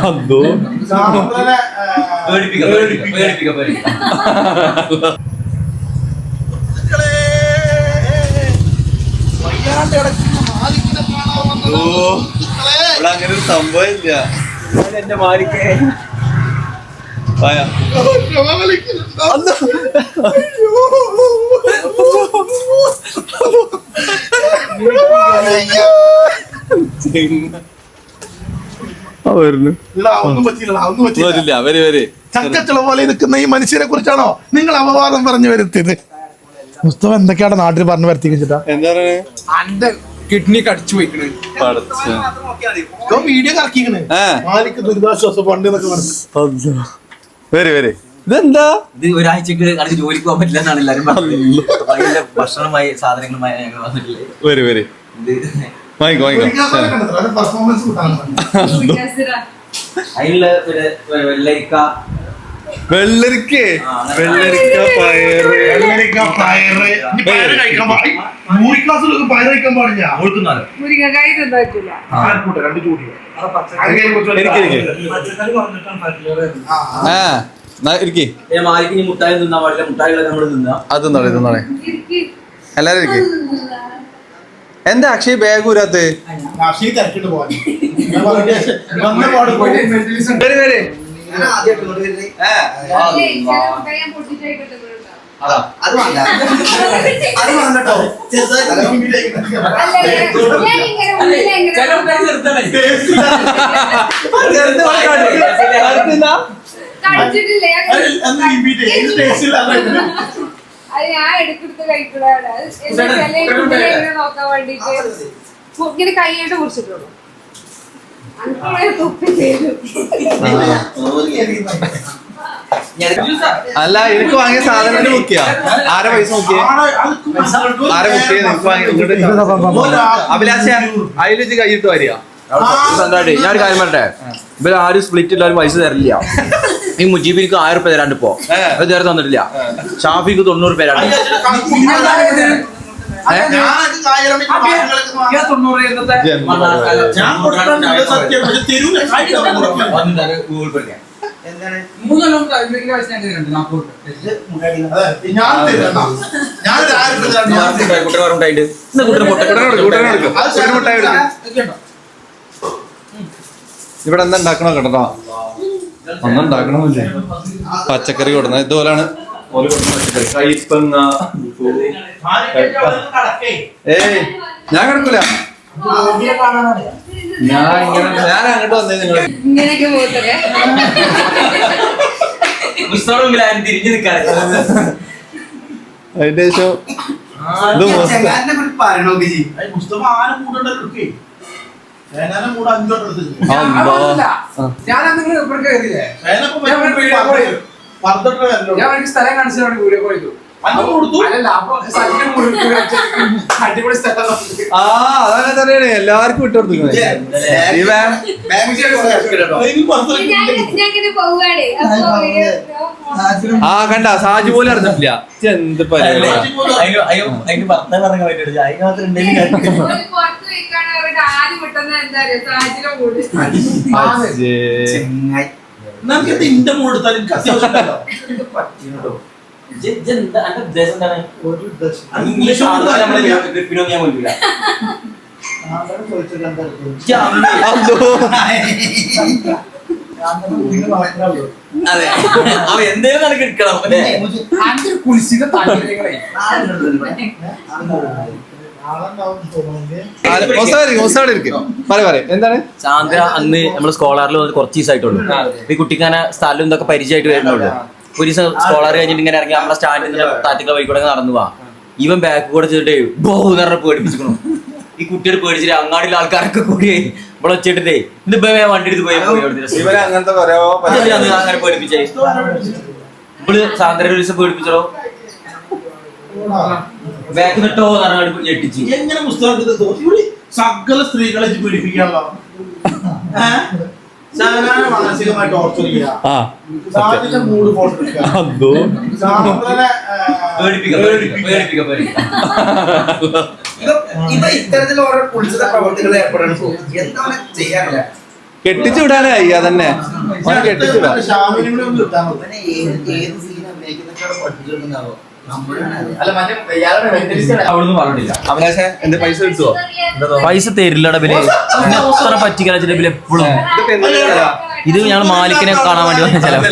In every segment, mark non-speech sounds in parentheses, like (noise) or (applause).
അതോ സാന്ദ്രനെ പേടിപ്പിക്ക പേടിപ്പിക്ക പേടിപ്പിക്ക പേടിപ്പിക്ക. ഓ ഇവിടെ അങ്ങനെ ഒരു സംഭവം ഇല്ല. എന്റെ മാലിക്കേ. വരെ വരെ. ചക്കച്ചുള പോലെ നിൽക്കുന്ന ഈ മനുഷ്യരെ കുറിച്ചാണോ നിങ്ങൾ അപവാദം പറഞ്ഞു വരുത്തിയത്? മുസ്തഫ എന്തൊക്കെയാണ് നാട്ടിൽ പറഞ്ഞു വരുത്തി വെച്ചിട്ടാ? എന്താ കിഡ്നി കടിച്ചു പോയിക്കണ്. വീഡിയോ കറക്കിക്കണ് ദുരിതാശ്വാസ ഫണ്ട് എന്നൊക്കെ പറഞ്ഞു. വരെ വരെ ഇതെന്താ? ഇത് ഒരാഴ്ചക്ക് അടുത്ത് ജോലിക്ക് പോകാൻ പറ്റില്ല എന്നാണ് എല്ലാരും പറഞ്ഞത് ഭക്ഷണമായി സാധനങ്ങളുമായി ഞങ്ങൾ വന്നിട്ടില്ലേ? വരെ വരെ ഇത് വാങ്ങിക്കോ വാങ്ങിക്കോ. പെർഫോമൻസ് കൂട്ടാണ് അതിലുള്ള ഒരു വെള്ളരിക്ക വെള്ളരിക്കേ. വെള്ളരിക്ക പയറ്. വെള്ളരിക്ക, പയറ്. ഇനി പയറ് കഴിക്കാൻ പാ- ഈ മൂറി ക്ലാസ്സിലൊക്കെ പയറ് കഴിക്കാൻ പാടില്ല. മുരിങ്ങക്കായി ആർക്കൂട്ടെ, രണ്ട് ചൂടി. പാടില്ല. എല്ലാരും എന്താ അക്ഷയ് ബാഗ് ഊരാത്ത്? അക്ഷയ് തിരക്കിട്ട് പോവാൻ (laughs) ഞാൻ. അതാ. വേണ്ട. അത് ഇങ്ങനെ അത് ഞാൻ എടുക്കെടുത്ത് നോക്കാൻ വേണ്ടിട്ട് കൈയായിട്ട് കുറിച്ചിട്ടുള്ളൂ അല്ല. എനിക്ക് വാങ്ങിയ സാധനത്തിന് മുക്കിയ? ആരെ പൈസ അത് ആരെ മുക്കിയ? നിനക്ക് വാങ്ങി അഭിലാഷ അതിൽ വെച്ച് കൈയിട്ട് വരിക ഞാനൊരു കാര്യം പറട്ടെ ഇവർ ആരും സ്പ്ലിറ്റ് എല്ലാവരും പൈസ തരില്ല. ഈ മുജീബിനിക്ക് ആയിരം രൂപ തരാണ്ട് പോ. ഏ. അത് ഇതുവരെ തന്നിട്ടില്ല. ഷാഫിക്ക് തൊണ്ണൂറ് രൂപ ഗൂഗിൾ പേ മൂന്നെണ്ണം കഴിക്കുന്ന പൈസ ഞാൻ തരുന്നുണ്ട്? ഇവിടെ എന്താ ഉണ്ടാക്കണോ കേട്ടോ? ഒന്നും ഉണ്ടാക്കണമെന്നില്ല പച്ചക്കറി കൊടുക്കുന്നത്. ഇതുപോലാണ് ഞാൻ കിടക്കൂല. ഞാൻ ഇങ്ങനെ ഞാൻ അങ്ങോട്ട് വന്നേ നിങ്ങൾ ഇങ്ങനെയൊക്കെ പോകത്തേ പുസ്തകമെങ്കിലും ആരും തിരിഞ്ഞു നിൽക്കാൻ അതിന്റെ ശേഷം ഇത് മുസ്തഫ ഞാൻ എനിക്ക് സ്ഥലം കാണിച്ചു വീഡിയോ കോൾ ചെയ്തു. അതങ്ങനെ തന്നെയാണ്. എല്ലാവർക്കും ഇട്ട് ആ കണ്ട സാജു പോലും അറിഞ്ഞിട്ടില്ല. എന്ത് പരിപാടിയാ അതിന് നമുക്ക് ഇന്റെ എനിക്ക് ഇംഗ്ലീഷ് കൊണ്ടില്ല അല്ലോ. അതെ. അവ എന്തേലും നടക്കി എടുക്കണം കുൽസിത താല്പര്യങ്ങളെ എന്താണ്? ചാന്ദ്ര അന്ന് നമ്മൾ സ്കോളറിൽ വന്ന് കുറച്ച് ദിവസമായിട്ടുള്ളൂ ഈ കുട്ടിക്കാന സ്ഥലം ഇതൊക്കെ പരിചയമായിട്ട് വരുന്നുള്ളൂ. ഒരു ദിവസം സ്കോളർ കഴിഞ്ഞിട്ട് ഇങ്ങനെ ഇറങ്ങി നമ്മളെ സ്റ്റാൻഡിൽ നിന്ന് താറ്റിക്ക വഴി കൂടെ നടന്നു പോവാ ഇവൻ ബാക്ക് കൂടെ ചെയ്തിട്ട് ബോ എന്ന് പറഞ്ഞ പേടിപ്പിച്ചിക്കണു ഈ കുട്ടിയുടെ പേടിച്ചിട്ട് അങ്ങാടിയിലെ ആൾക്കാരൊക്കെ കൂടി ഇവിടെ വെച്ചിട്ടേ ഇത് ഇപ്പൊ ഞാൻ വണ്ടി എടുത്ത് പോയി അങ്ങനെ പേടിപ്പിച്ചേ. ഇവൾ സാന്ദ്ര ഒരു ദിവസം പേടിപ്പിച്ചോ ബാക്ക് നിട്ടോ എന്ന് പറഞ്ഞാൽ ഞെട്ടിച്ച്. എങ്ങനെ പുസ്തകത്തിൽ സകല സ്ത്രീകളെ പീഡിപ്പിക്കാനുള്ള മാനസികമായി ടോർച്ചർ ചെയ്യുക മൂഡ് ഇവ- ഇത്തരത്തിൽ ഓരോ കുളിച്ചത പ്രവർത്തികൾ ഏർപ്പെടുന്നു എന്താണ് ചെയ്യാനില്ല കെട്ടിച്ചു വിടാനായി അതന്നെ. കെട്ടിച്ചു ഏത് സീൻ അഭിനയിക്കുന്നൊക്കെ പൈസ തരില്ലടാ ബിൽ. എപ്പോഴും? ഇത് ഞങ്ങൾ മാലിക്കിനെ കാണാൻ വേണ്ടി വന്ന ചെലവ്.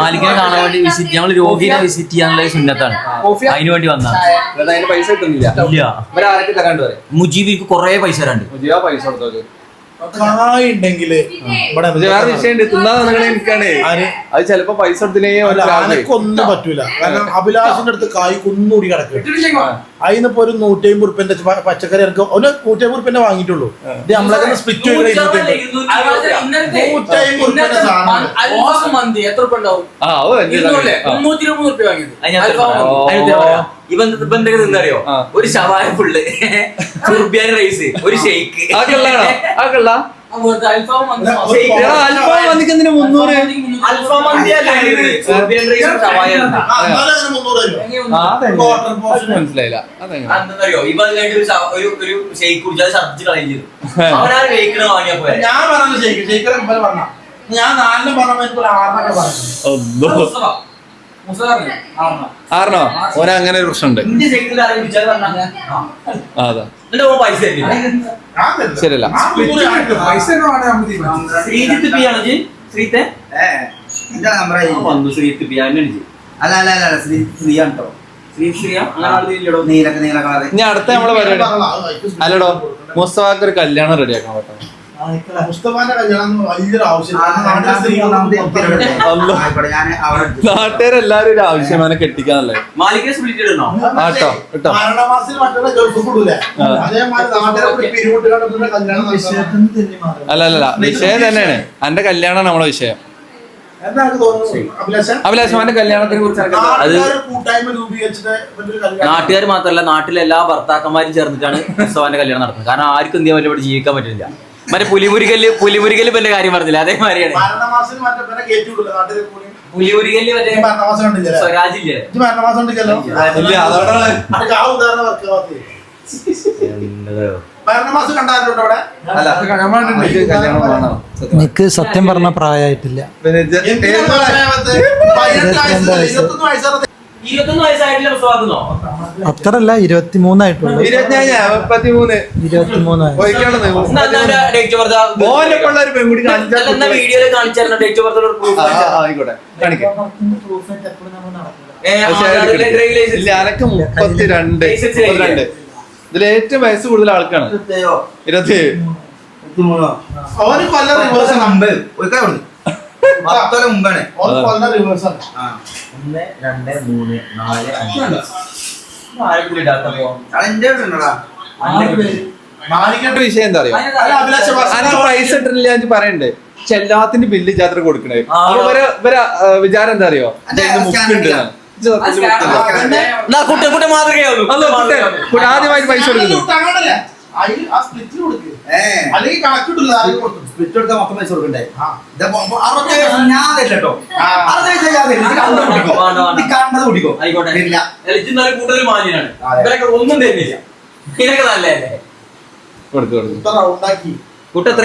മാലിക്കിനെ കാണാൻ വേണ്ടി വിസിറ്റ് ഞങ്ങൾ രോഗിനെ വിസിറ്റ് ചെയ്യാനുള്ള സുന്നത്താണ്. അതിനു വേണ്ടി വന്നതാണ്. മുജീബിക്ക് കൊറേ പൈസ തരാണ്ട് പൈസ കൊടുത്തോക്ക് കായ് ഉണ്ടെങ്കിൽ ഇവിടെ പക്ഷെ വേറെ വിഷയമുണ്ട് തിന്നാ നിങ്ങളെ എനിക്കാണേ ആര്? അത് ചിലപ്പോ പൈസ കൊടുത്തില്ലെങ്കിൽ ഒരു ലാഭേ. അനക്കൊന്നും പറ്റൂല. കാരണം അഭിലാഷിന്റെ അടുത്ത് കായ് കുന്നൂടി കിടക്കും അതിനിപ്പോ ഒരു നൂറ്റമ്പത് അമ്പത് റുപ്യന്റെ പച്ചക്കറി ഇറക്കും. ഒരു നൂറ്റമ്പത് റുപ്യന്റെ വാങ്ങിയിട്ടുള്ളൂ. ഇത് നമ്മളൊക്കെ സ്പിറ്റ്. മന്തി. ഇവൻ ഇവൻ തിന്നറിയോ? ആ. ഒരു ശവായ ഫുള്ള്. (laughs) സുർബിയാനി റൈസ് ഒരു ഷെയ്ക്ക്. മനസ്സിലായില്ല. എന്താണെന്നറിയോ ഇവ ഒരു ഒരു ഷെയ്ക്ക് കുടിച്ചാൽ ഛർദിച്ച് കളയും ചെയ്തു. അവനാ വാങ്ങിയാ ഞാൻ പറഞ്ഞു പറഞ്ഞ. ഞാൻ നാലിനും എനിക്ക് ആറിനൊക്കെ പറഞ്ഞു ആറിനോ ഓന അങ്ങനെ ഒരു പ്രശ്നമുണ്ട്. അതാ. ശരിയല്ല. ഇനി അടുത്ത നമ്മളെ പരിപാടി. അല്ലടോ മുസ്തഫാക്ക് ഒരു കല്യാണം റെഡിയാക്കാൻ പറ്റണം മുസ്തഫാന്റെ കല്യാണം വലിയൊരു ആവശ്യം. നാട്ടുകാരെല്ലാരും ഒരു ആവശ്യമാണ് കെട്ടിക്കാന്നല്ലേ ആട്ടോ കേട്ടോ മരണമാസത്തിൽ മറ്റുള്ള ഗൾഫ് കൂടൂലേ? ആ. അതേമാതിരി നാട്ടുകാരെ പിരിവിട്ട് കണ്ടിട്ടുള്ള കല്യാണം നടത്തണം. അല്ല അല്ല വിഷയം തന്നെയാണ്. എന്റെ കല്യാണമാണ് നമ്മളെ വിഷയം. അഭിലാഷമാന്റെ കല്യാണത്തിനെ കുറിച്ച് നാട്ടുകാർ മാത്രമല്ല നാട്ടിലെ എല്ലാ ഭർത്താക്കന്മാരും ചേർന്നിട്ടാണ് ഉത്സവാന്റെ കല്യാണം നടത്തുന്നത്. കാരണം ആർക്കും ഇന്ത്യ വലിയ ഇവിടെ ജീവിക്കാൻ പറ്റില്ല. മറ്റേ പുലിമുരുകൽ പുലിമുരുകൽ ഇപ്പൊ എന്റെ കാര്യം പറഞ്ഞില്ല? അതേമാതിരിയാണ് മാറിയാണ് മറ്റേ പുലിമുരുകൽ സ്വരാജില്ലേ? എനിക്ക് സത്യം പറഞ്ഞ. പ്രായമായിട്ടില്ല. ഇരുപത്തൊന്ന് വയസ്സായിട്ടില്ല അത്രല്ല ഇരുപത്തിമൂന്നായിട്ടുള്ളു. വീഡിയോയിൽ കാണിച്ചായിരുന്നു ഡേറ്റ് ഓഫ് ബർത്ത് മുപ്പത്തിരണ്ട്? ഇതിൽ ഏറ്റവും വയസ്സ് കൂടുതൽ ആൾക്കാണ്. ഇരുപത്തിയേഴ് ഒരു കൊല്ലം റിവേഴ്സ് നമ്പർ ഒരു കൈ കൊടുത്തു പത്തോലെ മുമ്പാണ്. ഒന്ന് രണ്ട് മൂന്ന് നാല് അഞ്ച്. എന്റെ വിഷയം എന്താ അറിയോ? അനക്ക് പൈസ ഇട്ടില്ല എന്ന് പറയണ്ടേ? പക്ഷെ എല്ലാത്തിന്റെ ബില്ല് ജാത്ര കൊടുക്കണേ. ഇവരെ ഇവരെ വിചാരം എന്താ അറിയോ? മുക്കുണ്ട് കുട്ടി. കുട്ട കുട്ടി ആദ്യമായിട്ട് പൈസ കൊടുക്കുന്നു. അതിൽ ആ മൊത്തം പൈസ കൊടുക്കണ്ടേ? വയസ്സ് ഞാൻ തരില്ല കേട്ടോ. ആ. അറുപത്തേഴ് വയസ്സ് ഞാൻ തരില്ല. ഇത് കണ്ടത് കുടിക്കോ വേണ്ട, വേണ്ട. കണ്ടത് കുടിക്കോ ആയിക്കോട്ടെ. തരില്ല. ഇന്നാലും കൂടുതൽ മാന്യനാണ് ഇവരൊക്കെ ഒന്നും തരുന്നില്ല. ഇതൊക്കെ നല്ലതല്ലേ? കൊടുത്തു കൊടുത്തു കുട്ട എത്ര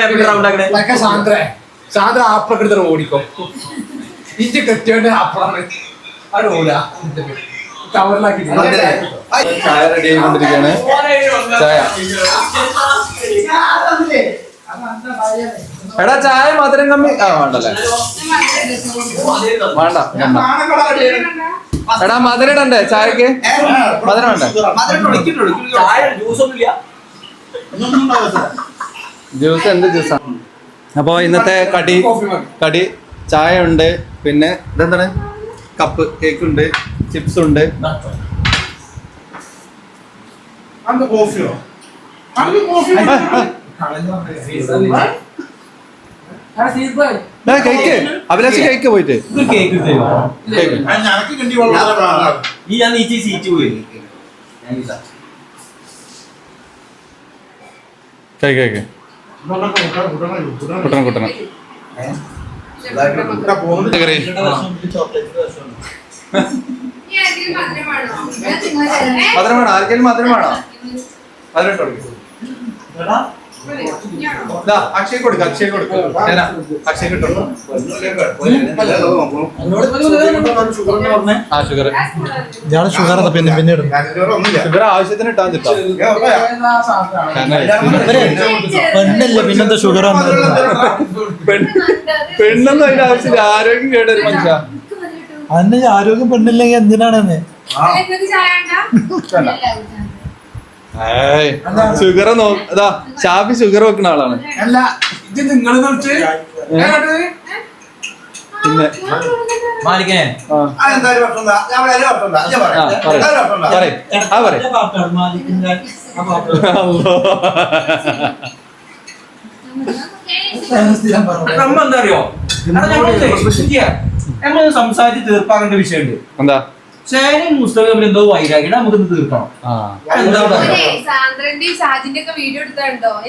വേപ്പിട്ട് റൗണ്ട് ആക്കണേ. സാന്ദ്ര. സാന്ദ്ര ഓടിക്കോ. ഇഞ്ചി കെട്ടിയോണ്ട് അപ്പുറം അത് ഓടാ. കവറിലാക്കി? ചായ റെഡി ആയിക്കൊണ്ടിരിക്കുകയാണ് ചായ. എടാ ചായ മധുരം കമ്മി ആ വേണ്ടല്ലേ? വേണ്ട വേണ്ട. എടാ മധുരം ഇടണ്ടേ ചായക്ക്? മധുരം വേണ്ടേ? ജ്യൂസ് എന്ത് ജ്യൂസാണ് അപ്പോൾ ഇന്നത്തെ കടി കടി ചായ ഉണ്ട് പിന്നെ ഇതെന്താണ്? കപ്പ് കേക്ക് ഉണ്ട് ചിപ്സ് ഉണ്ട് കോഫിയോ? കേക്ക്. അഭിലാഷ് കേക്ക്. പോയിട്ട്. ഈ ഞാൻ നീച്ചി സീറ്റ് പോയി. Cake cake. കുട്ടണം കുട്ടണം. ഏ? കറി ഈ അധികം മധുരം വേണോ ഞാൻ തിന്നാൻ തരാം. ഏ? മധുരം വേണോ ആർക്കെങ്കിലും മധുരമാണോ മധുരം അക്ഷയ അക്ഷയ് കൊടുക്ക അക്ഷയ കൊടുക്ക ഞാനാ കിട്ടുള്ളൂ ആ ഷുഗർ സ്പൂണാണ്. ഷുഗർ പിന്നെ പിന്നീട് ഷുഗർ ആവശ്യത്തിന് ഇട്ടാൻ പെണ്ണല്ല പെണ്ണല്ലേ പിന്നെന്താ ഷുഗർ പെണ്ണെന്നും അതിന്റെ ആവശ്യമില്ല. ആരോഗ്യം കേടൊരു മനുഷ്യ. അന്നെ ആരോഗ്യം പെണ്ണില്ലെങ്കിൽ എന്തിനാണെന്ന്? ഷുഗർ നോക്കാ ഷാഫി ഷുഗർ വെക്കുന്ന ആളാണ്. പിന്നെ ആ? പറയ്. നമ്മ എന്താ അറിയോ? നമ്മൾ സംസാരിച്ച് തീർപ്പാക്കേണ്ട വിഷയമുണ്ട്. എന്താ? ചേനയും മുസ്തഫ തമ്മിൽ എന്തോ വൈരാഗ്യം നമുക്കൊന്ന് തീർക്കണം ആ എന്താ അതെ, പറയുക സാന്ദ്രന്റെയും ഷാജിന്റെ ഒക്കെ വീഡിയോ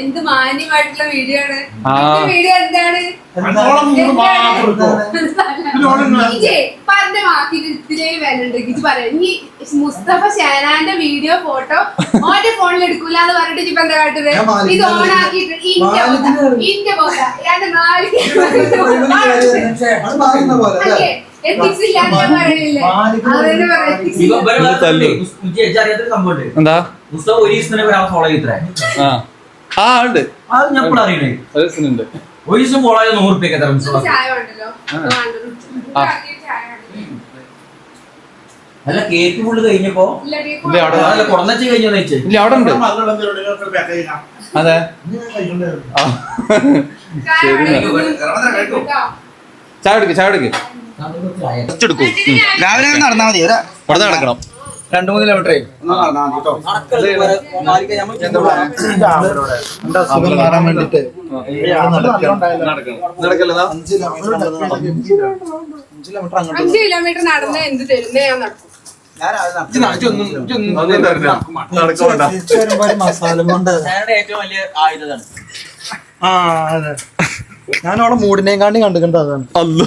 എന്ത് മാന്യമായിട്ടുള്ള വീഡിയോ ആണ് ആ. വീഡിയോ എന്താണ് മൂന്ന് മാത്രം എടുത്തോ? ഇജേ, പറഞ്ഞ വാക്കിന് ഇത്തിരി വില ഉണ്ട് ഇത് പറയാം ഇനി മുസ്തഫ ഷാനാന്റെ വീഡിയോ ഫോട്ടോ ഓന്റെ ഫോണിൽ എടുക്കൂല എന്ന് പറഞ്ഞിട്ട് ഇപ്പൊ എന്താ കാട്ടുന്നത് ഇത് ഓൺ ആക്കിയിട്ട് ഇന്റെ പോക ഇന്റെ പോക രണ്ട് നാല് പറയില്ലേ എന്താ? ആ. ആ ഉണ്ട്. ഒരു ദിവസം ഫോളോ ചെയ്ത് നൂറ്. അല്ല കേക്ക് ഫുള്ള് കഴിഞ്ഞപ്പോ? ഇല്ല, അവിടെ അല്ല കൊടന്നച്ച് കഴിഞ്ഞോ അവിടെ ഉണ്ട്. അതെ. ചായ എടുക്ക് ചായ എടുക്ക് എടുക്കും. രാവിലെ നടന്നാൽ മതി. ഇവിടെ അവിടെ നടക്കണം. രണ്ടു മൂന്ന് നടക്കല്ലതാ അഞ്ച് കിലോമീറ്റർ നടന്ന് എന്ത് തരുന്നേ ഞാൻ നടക്കും. ഞാൻ അവളെ മൂടിനെയും കാണ്ടി കണ്ടിട്ടുണ്ട് അതാണ്. അല്ലോ.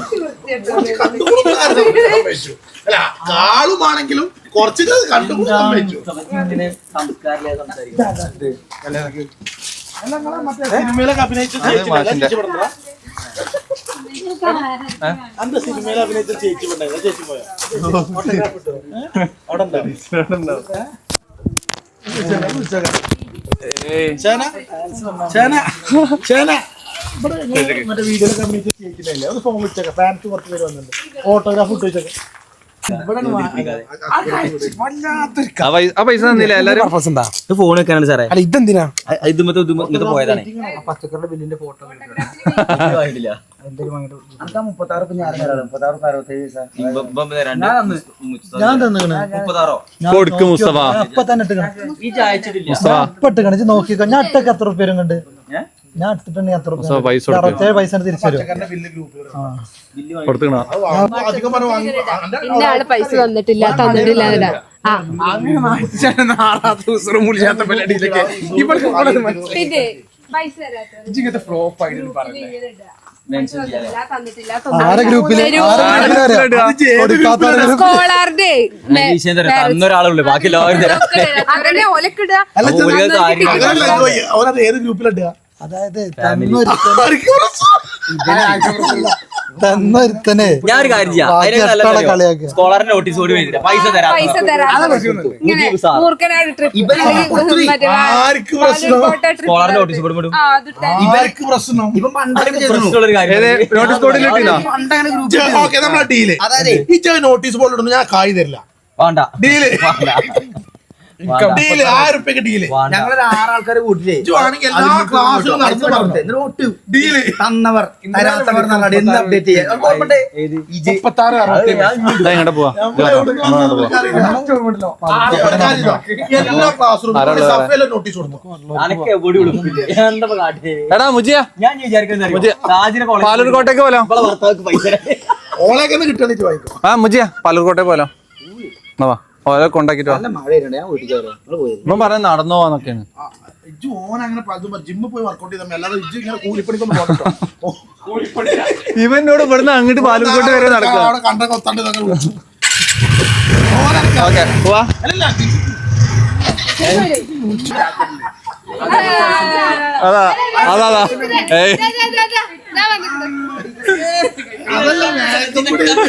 അല്ല കാളുമാണെങ്കിലും കുറച്ച് കണ്ടുകൂടി സമ്മതിച്ചു സിനിമയിലൊക്കെ അഭിനയിച്ച സിനിമയിൽ അഭിനയിച്ച ചേച്ചി പോയാ? ചേന? ചേന? ചേന? ഇവിടെ മറ്റേ വീഡിയോ അഭിനയിച്ച ചെയ്യിക്കുന്നില്ലേ? ഒന്ന് ഫോൺ വിളിച്ചേക്കാം ഫാൻസ് കുറച്ച് പേര് വന്നിട്ടുണ്ട്. ഓട്ടോഗ്രാഫ് ഇട്ട് വെച്ചേക്കാം. ഫോൺ വെക്കാനാണ് സാറേ. ഇതെന്തിനാ? ഇങ്ങനത്തെ പോയതാണ്. പച്ചക്കറിയുടെ ബില്ലിന്റെ ഫോട്ടോ കൊടുക്ക് മുസ്തഫ. മുസ്തഫ നോക്കിക്കോ. ഞാൻ അട്ടക്ക് എത്ര പേരും കണ്ട്? ഞാൻ എത്ര പൈസ കൊടുക്ക്. അറുപത്തേഴ് പൈസ തിരിച്ചു ആൾ പൈസ തന്നിട്ടില്ല തന്നിട്ടില്ല പിന്നെ പൈസ ഫ്ലോപ്പ് ആയിട്ട് തന്നൊരാളുള്ളൂ ബാക്കി എല്ലാവരും ഏത് ഗ്രൂപ്പിലിട്ടുക അതായത് (laughs) തന്നൊരുത്തനെ ഞാൻ ഒരു കാര്യം ചെയ്യാം. സ്കോളറിന്റെ നോട്ടീസ് കൂടി വരില്ല പൈസ തരാം. പൈസ സ്കോളറിന്റെ നോട്ടീസ് കൂടി വിടും ഇവർക്ക് പ്രശ്നം? ഏത് നോട്ടീസ് ബോർഡിൽ ഇട്ടില്ല ഓക്കെ നമ്മളെ ഡീൽ ഈ നോട്ടീസ് ബോർഡ് ഇടുന്നു ഞാൻ കായ് തരില്ല. വേണ്ട. ഡീൽ ഡീൽ ആയിരം ഡീൽ. ഞങ്ങളൊരു എല്ലാ ക്ലാസ്സിലും നടത്തുന്നുണ്ട് ഡീൽ. തന്നവർ തരാത്തവർ എന്നാണ് ഇന്ന് അപ്ഡേറ്റ് ചെയ്യാൻ അറുപത്തി പോവാ. എല്ലാ ക്ലാസ് റൂമിലും? നോട്ടീസ് എടാ മുജിയ. ഞാൻ വിചാരിക്കുന്നത് പാലൂർക്കോട്ടേക്ക് പോലോ? ഭർത്താവ് പൈസ ഓളൊക്കെ കിട്ടണിച്ച് വായിക്കും. ആ മുജിയ പാലൂർക്കോട്ടേക്ക് പോലോ? എന്നാ നല്ല മഴയുണ്ട് ഞാൻ വീട്ടിൽ കയറാം. നിങ്ങൾ പോയത് ഇപ്പം പറയുന്നത് നടന്നു പോവാന്നൊക്കെയാണ് ഇജ്ജ് ഓൻ അങ്ങനെ പലതും ജിമ്മിൽ പോയി വർക്കൗട്ട് ചെയ്താൽ അല്ലാതെ ഇജ്ജ് ഇങ്ങനെ കൂലിപ്പണിക്കൊന്നും പോകട്ടോ ഇവനോട് ഇവിടുന്ന് അങ്ങോട്ട് പാലക്കോട്ട് വരെ നടക്കുക. അവിടെ കണ്ട കൊത്താണ്ട് ഇതൊക്കെ വിളിച്ചു. ഓനൊക്കെ ഓക്കെ പോവാ. അല്ലല്ല അതാ അതാ അതാ. ഏയ്. അതല്ല മേക്കപ്പ്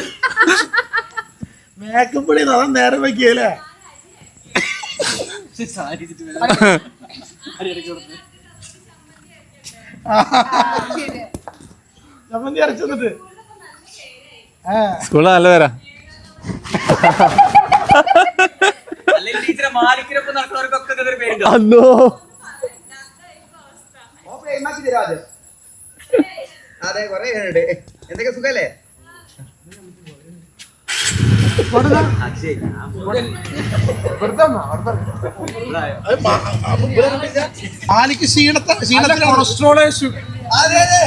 മേക്കപ്പ് അതാ നേരം വയ്ക്കിയല്ലേ ചമ്മന്തി അരച്ചു വന്നിട്ട് ആ. സ്കൂൾ നല്ല പേരാ. അല്ലോ. അതെ കൊറേ ഉണ്ട് എന്തൊക്കെ സുഖല്ലേ? മാലിക്ക് ക്ഷീണത്തെ ക്ഷീണത്തിന് കൊളസ്ട്രോൾ അതെ അതെ.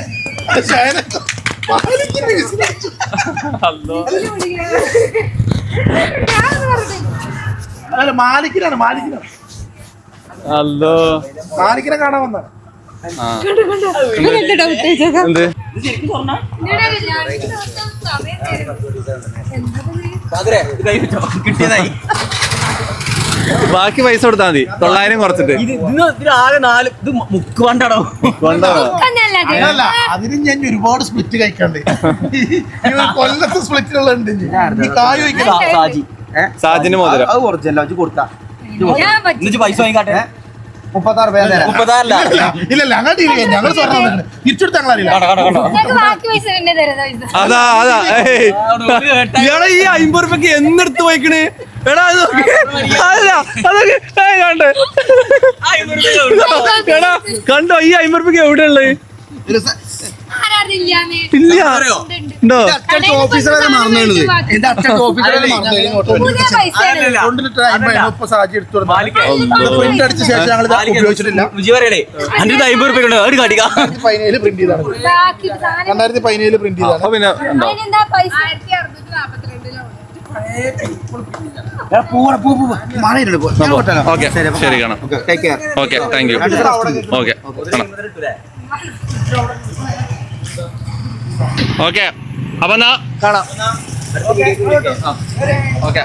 അല്ല മാലിക്കിനാണ് മാലിക്കിനാണ്. അല്ലോ മാലിക്കിനെ കാണാൻ വന്ന ആ. എന്ത്? കിട്ടിയതായി. ബാക്കി പൈസ കൊടുത്താൽ മതി. തൊള്ളായിരം കുറച്ചിട്ട്. ആകെ നാല് ഇത് മുക്ക് വണ്ടാണോ കൊണ്ടോ അതല്ല അതിന് ഞാൻ ഒരുപാട് സ്പ്ലിറ്റ് കഴിക്കണ്ട്. കൊല്ലത്ത് ഒരു കൊല്ലത്തെ സ്പ്ലിറ്റിലുള്ള ഉണ്ട് ഈ കായ് സാജി. സാജിന് മോതിരം അത് കൊടുത്താ. പൈസ വാങ്ങിക്കാട്ടെ? മുപ്പത്താറ് പേര് തരാം. ഞങ്ങൾ സ്വർണം തിരിച്ചെടുത്ത് ഞങ്ങൾ അറിയില്ല. അതാ അതാ. ഇയാളെ ഈ അമ്പത് റുപ്യക്ക് എന്നെടുത്ത് പോയിക്കണ്? എടാ അത് അതൊക്കെ കണ്ട്. എടാ കണ്ടോ ഈ അമ്പത് റുപ്യക്ക് എവിടെ ഉള്ളത് ആരാറില്ലാന്ന് ഇല്ല. ഉണ്ടോ ഓഫീസറെ മറന്നത് എന്റെ അച്ഛൻ ഓഫീസറെ പ്രിന്റ് അടിച്ച ശേഷം ഞങ്ങൾ ഉപയോഗിച്ചിട്ടില്ല. പതിനേഴ് പ്രിന്റ് ചെയ്താണ്. രണ്ടായിരത്തി പതിനേഴ് പ്രിന്റ് ചെയ്താണ്. പിന്നെ ഓക്കെ. ശരി കാണാം. Take care okay thank you okay കാണാം. ഓക്കെ. അപ്പൊ കാണാം. ഓക്കെ.